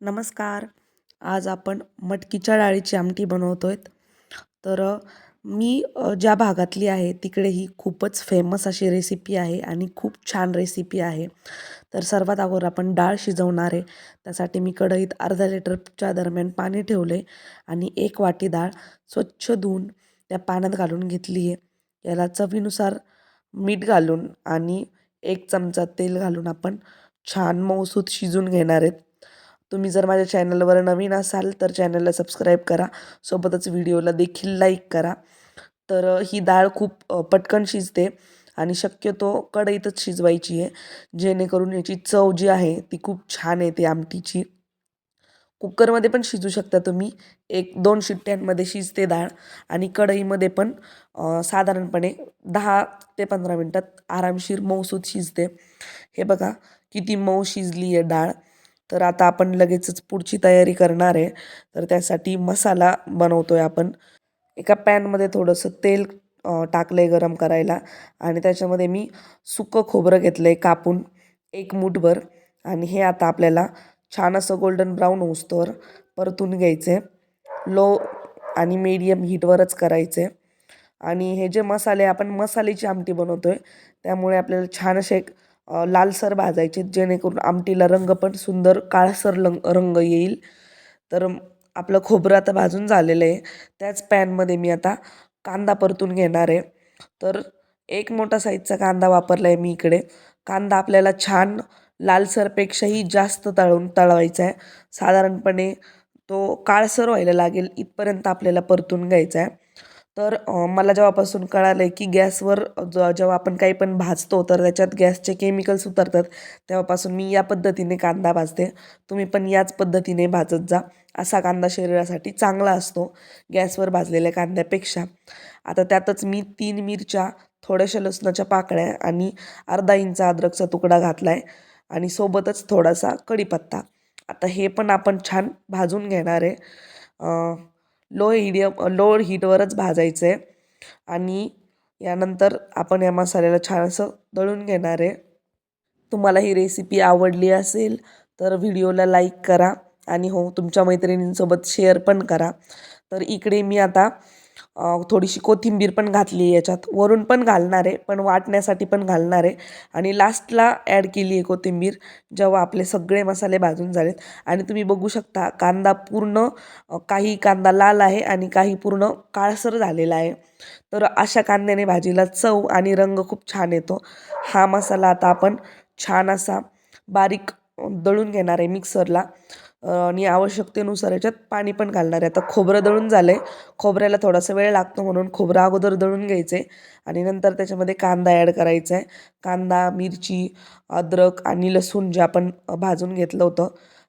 नमस्कार. आज आपण मटकीच्या डाळीची आमटी बनवतो आहेत तर मी ज्या भागातली आहे तिकडे ही खूपच फेमस अशी रेसिपी आहे आणि खूप छान रेसिपी आहे. तर सर्वात अगोदर आपण डाळ शिजवणार आहे. त्यासाठी मी कढईत अर्धा लिटरच्या दरम्यान पाणी ठेवले आणि एक वाटी डाळ स्वच्छ धुवून त्या पाण्यात घालून घेतली आहे. याला चवीनुसार मीठ घालून आणि एक चमचा तेल घालून आपण छान मऊसूत शिजून घेणार आहेत. तुम्ही जर माझ्या चॅनलवर नवीन असाल तर चॅनलला सबस्क्राईब करा. सोबतच व्हिडिओला देखील लाईक करा. तर ही डाळ खूप पटकन शिजते आणि शक्यतो कढईतच शिजवायची आहे. जेणेकरून याची चव जी आहे ती खूप छान येते आमटीची. कुकरमध्ये पण शिजू शकता तुम्ही. एक दोन शिट्ट्यांमध्ये शिजते डाळ आणि कढईमध्ये पण साधारणपणे दहा ते पंधरा मिनटात आरामशीर मऊसूत शिजते. हे बघा किती मऊ शिजली आहे डाळ. तर आता आपण लगेचच पुढची तयारी करणार आहे. तर त्यासाठी मसाला बनवतो आहे आपण. एका पॅनमध्ये थोडंसं तेल टाकलं आहे गरम करायला आणि त्याच्यामध्ये मी सुकं खोबरं घेतलं आहे कापून एक मूठभर आणि हे आता आपल्याला छान असं गोल्डन ब्राऊन उस्तवर परतून घ्यायचे लो आणि मीडियम हीटवरच करायचे आणि हे जे मसाले आपण मसाल्याची आमटी बनवतो आहे त्यामुळे आपल्याला छान असे एक लालसर भाजायचे जेणेकरून आमटीला रंग पण सुंदर काळसर लंग रंग येईल. तर आपलं खोबरं आता भाजून झालेलं आहे. त्याच पॅनमध्ये मी आता कांदा परतून घेणार आहे. तर एक मोठा साईजचा कांदा वापरला आहे मी इकडे. कांदा आपल्याला छान लालसरपेक्षाही जास्त तळून तळवायचा आहे. साधारणपणे तो काळसर व्हायला लागेल इथपर्यंत आपल्याला परतून घ्यायचा आहे. तर मला जेव्हापासून कळालं आहे की गॅसवर ज जेव्हा आपण काही पण भाजतो तर त्याच्यात गॅसचे केमिकल्स उतरतात तेव्हापासून मी या पद्धतीने कांदा भाजते. तुम्ही पण याच पद्धतीने भाजत जा. असा कांदा शरीरासाठी चांगला असतो गॅसवर भाजलेल्या कांद्यापेक्षा. आता त्यातच मी तीन मिरच्या थोड्याशा लसणाच्या पाकळ्या आणि अर्धा इंच अद्रकचा तुकडा घातला आहे आणि सोबतच थोडासा कढीपत्ता. आता हे पण आपण छान भाजून घेणार आहे. लो हिडियम लो हीटवरच भाजायचं आहे आणि यानंतर आपण या मसाल्याला छान असं दळून घेणार आहे. तुम्हाला ही रेसिपी आवडली असेल तर व्हिडिओला लाईक करा. आणि हो तुमच्या मैत्रिणींसोबत शेअर पण करा. तर इकडे मी आता थोडीशी कोथिंबीर पण घातली आहे याच्यात. वरून पण घालणार आहे पण वाटण्यासाठी पण घालणार आहे. आणि लास्टला ॲड केली आहे कोथिंबीर जेव्हा आपले सगळे मसाले भाजून झालेत. आणि तुम्ही बघू शकता कांदा पूर्ण काही कांदा लाल आहे आणि काही पूर्ण काळसर झालेला आहे. तर अशा कांद्याने भाजीला चव आणि रंग खूप छान येतो. हा मसाला आता आपण छान असा बारीक दळून घेणार आहे मिक्सरला आणि आवश्यकतेनुसार याच्यात पाणी पण घालणार आहे. आता खोबरं दळून झालं आहे खोबऱ्याला थोडासा वेळ लागतो म्हणून खोबरं अगोदर दळून घ्यायचं आहे आणि नंतर त्याच्यामध्ये कांदा ॲड करायचा आहे. कांदा मिरची अद्रक आणि लसूण जे आपण भाजून घेतलं होतं.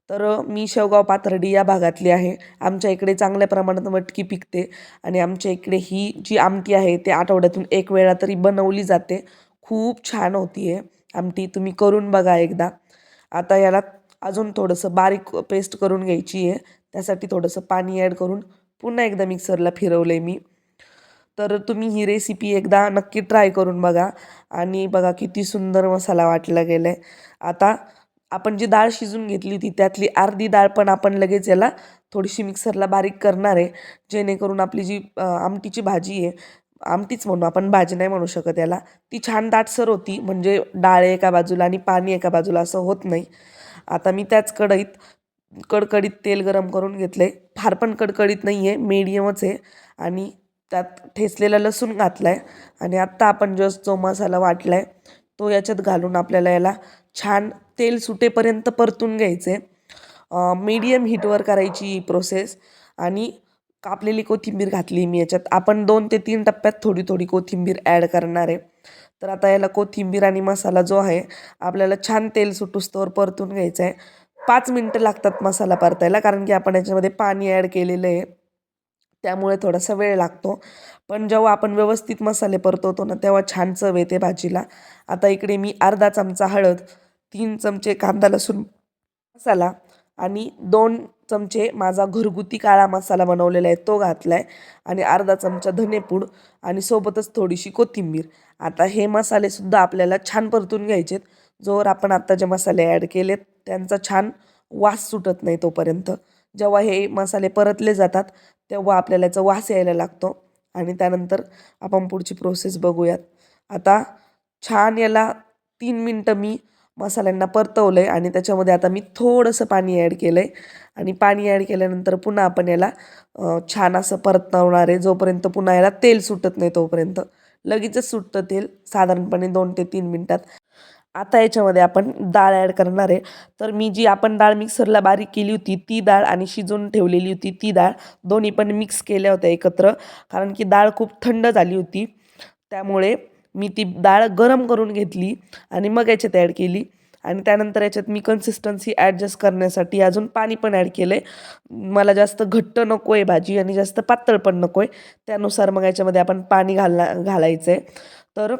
तर मी शेवगाव पाथर्डी या भागातली आहे. आमच्या इकडे चांगल्या प्रमाणात मटकी पिकते आणि आमच्या इकडे ही जी आमटी आहे ते आठवड्यातून एक वेळा तरी बनवली जाते. खूप छान होती आहे आमटी तुम्ही करून बघा एकदा. आता याला अजून थोडंसं बारीक पेस्ट करून घ्यायची आहे. त्यासाठी थोडंसं पाणी ॲड करून पुन्हा एकदा मिक्सरला फिरवलं आहे मी. तर तुम्ही ही रेसिपी एकदा नक्की ट्राय करून बघा. आणि बघा किती सुंदर मसाला वाटला गेला आहे आता आपण जी डाळ शिजून घेतली होती त्यातली अर्धी डाळ पण आपण लगेच याला थोडीशी मिक्सरला बारीक करणार आहे. जेणेकरून आपली जी आमटीची भाजी आहे आमटीच म्हणू आपण भाजी नाही म्हणू शकत याला ती छान दाटसर होती. म्हणजे डाळ एका बाजूला आणि पाणी एका बाजूला असं होत नाही. आता मी त्याच कढईत कडकडीत तेल गरम करून घेतलं आहे फार पण कडकडीत नाही आहे मीडियमच आहे. आणि त्यात ठेचलेला लसूण घातला आहे आणि आत्ता आपण जस्ट जो मसाला वाटला आहे तो याच्यात घालून आपल्याला याला छान तेल सुटेपर्यंत परतून घ्यायचं आहे मीडियम हीटवर करायची ही प्रोसेस आणि कापलेली कोथिंबीर घातली मी याच्यात. आपण दोन ते तीन टप्प्यात थोडी थोडी कोथिंबीर ॲड करणार आहे. तर आता याला कोथिंबीर आणि मसाला जो आहे आपल्याला छान तेल सुटूस्तोवर परतून घ्यायचं आहे. पाच मिनटं लागतात मसाला परतायला कारण की आपण याच्यामध्ये पाणी ॲड केलेलं आहे. त्यामुळे थोडासा वेळ लागतो. पण जेव्हा आपण व्यवस्थित मसाले परतवतो ना तेव्हा छान चव येते भाजीला. आता इकडे मी अर्धा चमचा हळद तीन चमचे कांदा लसूण मसाला आणि दोन चमचे माझा घरगुती काळा मसाला बनवलेला आहे तो घातला आहे आणि अर्धा चमचा धनेपूड आणि सोबतच थोडीशी कोथिंबीर. आता हे मसालेसुद्धा आपल्याला छान परतून घ्यायचेत. जोवर आपण आत्ता जे मसाले ॲड केलेत त्यांचा छान वास सुटत नाही तोपर्यंत. जेव्हा हे मसाले परतले जातात तेव्हा आपल्याला याचा वास यायला लागतो. आणि त्यानंतर आपण पुढची प्रोसेस बघूयात. आता छान याला तीन मिनटं मी मसाल्यांना परतवलं आहे आणि त्याच्यामध्ये आता मी थोडंसं पाणी ॲड केलं आहे आणि पाणी ॲड केल्यानंतर पुन्हा आपण याला छान असं परतवणार आहे. जोपर्यंत पुन्हा याला तेल सुटत नाही तोपर्यंत. लगेचच सुटतं तेल साधारणपणे दोन ते तीन मिनटात. आता याच्यामध्ये आपण डाळ ॲड करणार आहे. तर मी जी आपण डाळ मिक्सरला बारीक केली होती ती डाळ आणि शिजवून ठेवलेली होती ती डाळ दोन्ही पण मिक्स केल्या होत्या एकत्र. कारण की डाळ खूप थंड झाली होती. त्यामुळे मी ती डाळ गरम करून घेतली आणि मग याच्यात ॲड केली. आणि त्यानंतर याच्यात मी कन्सिस्टन्सी ॲडजस्ट करण्यासाठी अजून पाणी पण ॲड केलं आहे मला जास्त घट्ट नको आहे भाजी आणि जास्त पातळ पण नको आहे त्यानुसार मग याच्यामध्ये आपण पाणी घालना घालायचं आहे तर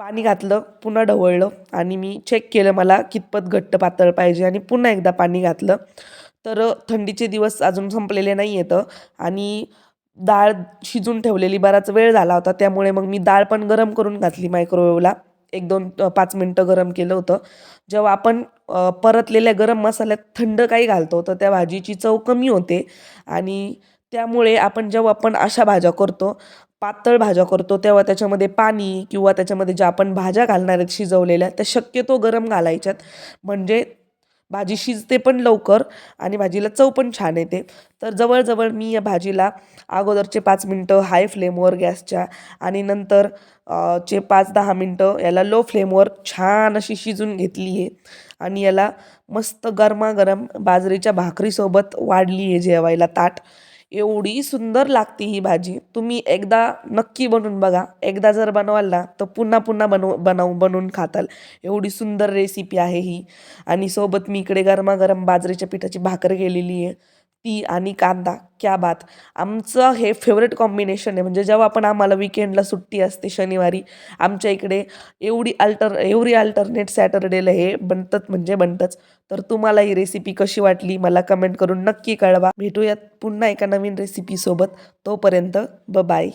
पाणी घातलं पुन्हा ढवळलं आणि मी चेक केलं मला कितपत घट्ट पातळ पाहिजे आणि पुन्हा एकदा पाणी घातलं. तर थंडीचे दिवस अजून संपलेले नाही येतं आणि डाळ शिजून ठेवलेली बराच वेळ झाला होता त्यामुळे मग मी डाळ पण गरम करून घातली मायक्रोवेवला एक दोन पाच मिनटं गरम केलं होतं. जेव्हा आपण परतलेल्या गरम मसाल्यात थंड काही घालतो तर त्या भाजीची चव कमी होते. आणि त्यामुळे आपण जेव्हा आपण अशा भाज्या करतो पातळ भाज्या करतो तेव्हा त्याच्यामध्ये पाणी किंवा त्याच्यामध्ये ज्या आपण भाज्या घालणार आहेत शिजवलेल्या त्या शक्यतो गरम घालायच्यात. म्हणजे भाजी शिजते पण लवकर आणि भाजीला चव पण छान येते. तर जवळजवळ मी या भाजीला अगोदरचे पाच मिनटं हाय फ्लेमवर गॅसच्या आणि नंतर चे पाच दहा मिनटं याला लो फ्लेमवर छान अशी शिजून घेतली आहे. आणि याला मस्त गरमागरम बाजरीच्या भाकरीसोबत वाढली आहे जेवायला ताट. एवढी सुंदर लागते ही भाजी. तुम्ही एकदा नक्की बनवून बघा. एकदा जर बनवाल ना तर पुन्हा पुन्हा बनव बनवू बनवून खाताल. एवढी सुंदर रेसिपी आहे ही. आणि सोबत मी इकडे गरमागरम बाजरीच्या पिठाची भाकर केलेली आहे. ती आणि कांदा क्या बात. आमचं हे फेवरेट कॉम्बिनेशन आहे. म्हणजे जेव्हा पण आम्हाला विकेंडला सुट्टी असते शनिवारी आमच्या इकडे एवढी अल्टर एवढी अल्टरनेट सॅटरडेला हे बनतंच म्हणजे बनतंच. तर तुम्हाला ही रेसिपी कशी वाटली मला कमेंट करून नक्की कळवा. भेटूयात पुन्हा एका नवीन रेसिपीसोबत तोपर्यंत ब बाय